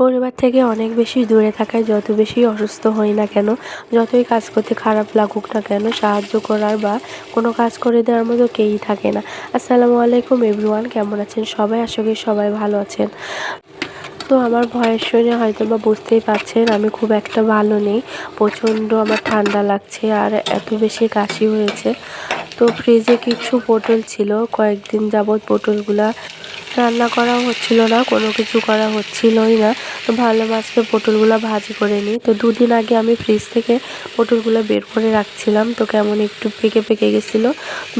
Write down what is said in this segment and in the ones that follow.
পরিবার থেকে অনেক বেশি দূরে থাকায় যত বেশি অসুস্থ হই না কেন, যতই কাজ করতে খারাপ লাগুক না কেন, সাহায্য করার বা কোনো কাজ করে দেওয়ার মতো কেউই থাকে না। আসসালামু আলাইকুম এভরিওয়ান, কেমন আছেন সবাই? আশা করি সবাই ভালো আছেন। তো আমার ভয়েস শুনে হয়তো বা বুঝতেই পারছেন, আমি খুব একটা ভালো নেই। প্রচণ্ড আমার ঠান্ডা লাগছে আর এত বেশি কাশি হয়েছে। তো ফ্রিজে কিছু পটল ছিল, কয়েকদিন যাবৎ পটলগুলা রান্না করা হচ্ছিল না, কোনো কিছু করা হচ্ছিলই না। তো ভালো মাছকে পটলগুলো ভাজি করে নিই। তো দুদিন আগে আমি ফ্রিজ থেকে পটলগুলো বের করে রাখছিলাম। তো কেমন একটু পেকে পেকে গেছিল।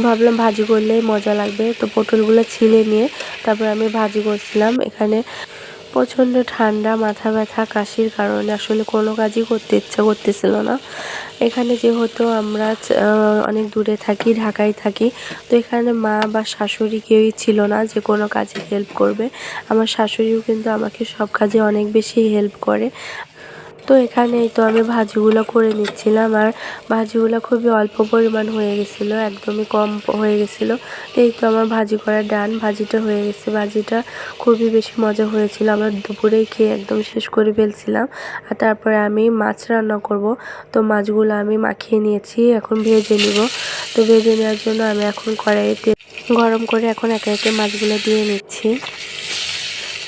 ভাবলাম ভাজি করলেই মজা লাগবে। তো পটলগুলো ছিলে নিয়ে তারপর আমি ভাজি করছিলাম। এখানে প্রচণ্ড ঠান্ডা, মাথা ব্যথা, কাশির কারণে আসলে কোনো কাজই করতে ইচ্ছা করতেছিল না। এখানে যেহেতু আমরা অনেক দূরে থাকি, ঢাকায় থাকি, তো এখানে মা বা শাশুড়ি কেউই ছিল না যে কোনো কাজে হেল্প করবে। আমার শাশুড়িও কিন্তু আমাকে সব কাজে অনেক বেশি হেল্প করে। তো এখানেই তো আমি ভাজিগুলো করে নিচ্ছিলাম আর ভাজিগুলো খুবই অল্প পরিমাণ হয়ে গেছিল, একদমই কম হয়ে গেছিল। তো এই তো আমার ভাজি করা ডান ভাজিটা হয়ে গেছে। ভাজিটা খুবই বেশি মজা হয়েছিল, আমার দুপুরেই খেয়ে একদম শেষ করে ফেলছিলাম। আর তারপরে আমি মাছ রান্না করব, তো মাছগুলো আমি মাখিয়ে নিয়েছি, এখন ভেজে নিব। তো ভেজে নেওয়ার জন্য আমি এখন কড়াইতে গরম করে এখন একে একে মাছগুলো দিয়ে নিচ্ছি।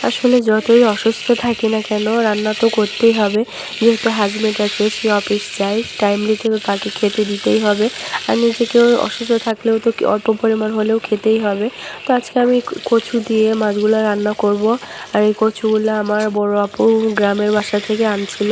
আসলে যতই অসুস্থ থাকি না কেন, রান্না তো করতেই হবে। যেহেতু হাজব্যান্ড আছে, সে অফিস যায় টাইমলি তো তাকে খেতে দিতেই হবে। আর নিজেকেও অসুস্থ থাকলেও তো অল্প পরিমাণ হলেও খেতেই হবে। তো আজকে আমি কচু দিয়ে মাছগুলো রান্না করব। আর এই কচুগুলো আমার বড় আপু গ্রামের বাসা থেকে আনছিল।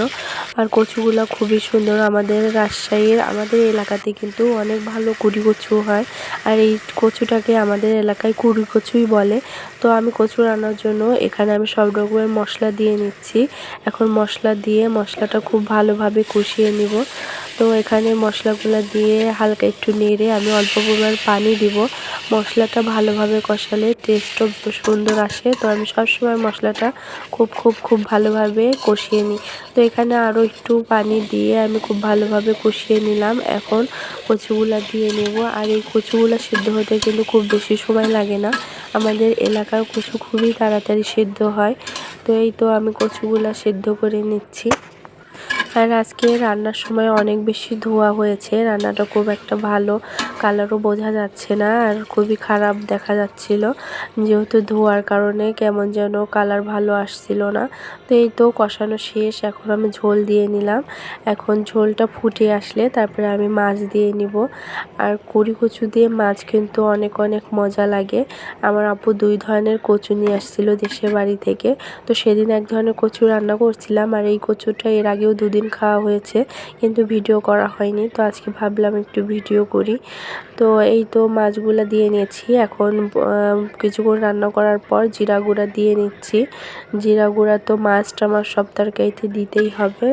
আর কচুগুলো খুবই সুন্দর। আমাদের রাজশাহীর, আমাদের এলাকাতে কিন্তু অনেক ভালো কুড়ি কচু হয়। আর এই কচুটাকে আমাদের এলাকায় কুড়ি কচুই বলে। তো আমি কচু রান্নার জন্য এখানে আমি সব রকমের মশলা দিয়ে নিচ্ছি। এখন মশলা দিয়ে মশলাটা খুব ভালোভাবে কষিয়ে নিব। তো এখানে মশলাগুলো দিয়ে হালকা একটু নেড়ে আমি অল্প পরিমাণ পানি দিব। মশলাটা ভালোভাবে কষালে টেস্টও সুন্দর আসে। তো আমি সবসময় মশলাটা খুব খুব খুব ভালোভাবে কষিয়ে নিই। তো এখানে আরও একটু পানি দিয়ে আমি খুব ভালোভাবে কষিয়ে নিলাম। এখন কচুগুলা দিয়ে নেব। আর এই কচুগুলা সিদ্ধ হতে কিন্তু খুব বেশি সময় লাগে না। আমাদের এলাকার কচু খুবই তাড়াতাড়ি সেদ্ধ হয়। তো এই তো আমি কচুগুলা সেদ্ধ করে নিচ্ছি। আর আজকে রান্নার সময় অনেক বেশি ধোয়া হয়েছে। রান্নাটা খুব একটা ভালো কালারও বোঝা যাচ্ছে না আর খুবই খারাপ দেখা যাচ্ছিল। যেহেতু ধোয়ার কারণে কেমন যেন কালার ভালো আসছিল না। তো এই তো কষানো শেষ, এখন আমি ঝোল দিয়ে নিলাম। এখন ঝোলটা ফুটে আসলে তারপরে আমি মাছ দিয়ে নিব। আর কুড়ি কচু দিয়ে মাছ কিন্তু অনেক অনেক মজা লাগে। আমার আপু দুই ধরনের কচু নিয়ে আসছিল দেশের বাড়ি থেকে। তো সেদিন এক ধরনের কচু রান্না করছিলাম আর এই কচুটা এর আগেও দুদিন খাওয়া হয়েছে, কিন্তু ভিডিও করা হয়নি। তো আজকে ভাবলাম একটু ভিডিও করি। তো এই তো মাছগুলো দিয়ে নিয়েছি। এখন কিছুক্ষণ রান্না করার পর জিরা গুঁড়া দিয়ে নিচ্ছি। জিরা গুঁড়া তো মাছটা আমার সব তরকারিতে দিতেই হবে।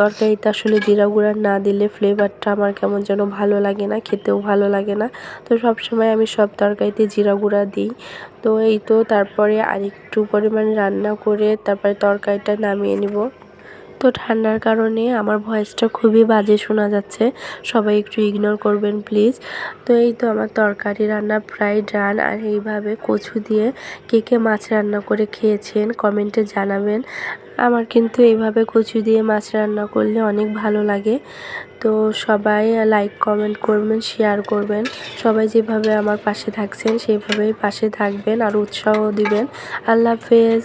তরকারিতে আসলে জিরা গুঁড়া না দিলে ফ্লেভারটা আমার কেমন যেন ভালো লাগে না, খেতেও ভালো লাগে না। তো সব সময় আমি সব তরকারিতে জিরা গুঁড়া দিই। তো এই তো তারপরে আরেকটু পরিমাণ রান্না করে তারপরে তরকারিটা নামিয়ে নিব। তো ঠান্ডার কারণে আমার ভয়েসটা খুবই বাজে শোনা যাচ্ছে। সবাই একটু ইগনোর করবেন প্লিজ তো এই তো আমার তরকারি রান্না প্রায় ডান আর এইভাবে কচু দিয়ে কে কে মাছ রান্না করে খেয়েছেন কমেন্টে জানাবেন। আমার কিন্তু এইভাবে কচু দিয়ে মাছ রান্না করলে অনেক ভালো লাগে। তো সবাই লাইক কমেন্ট করবেন শেয়ার করবেন। সবাই যেভাবে আমার পাশে থাকছেন সেইভাবেই পাশে থাকবেন আর উৎসাহ দিবেন। আল্লাহ হাফেজ।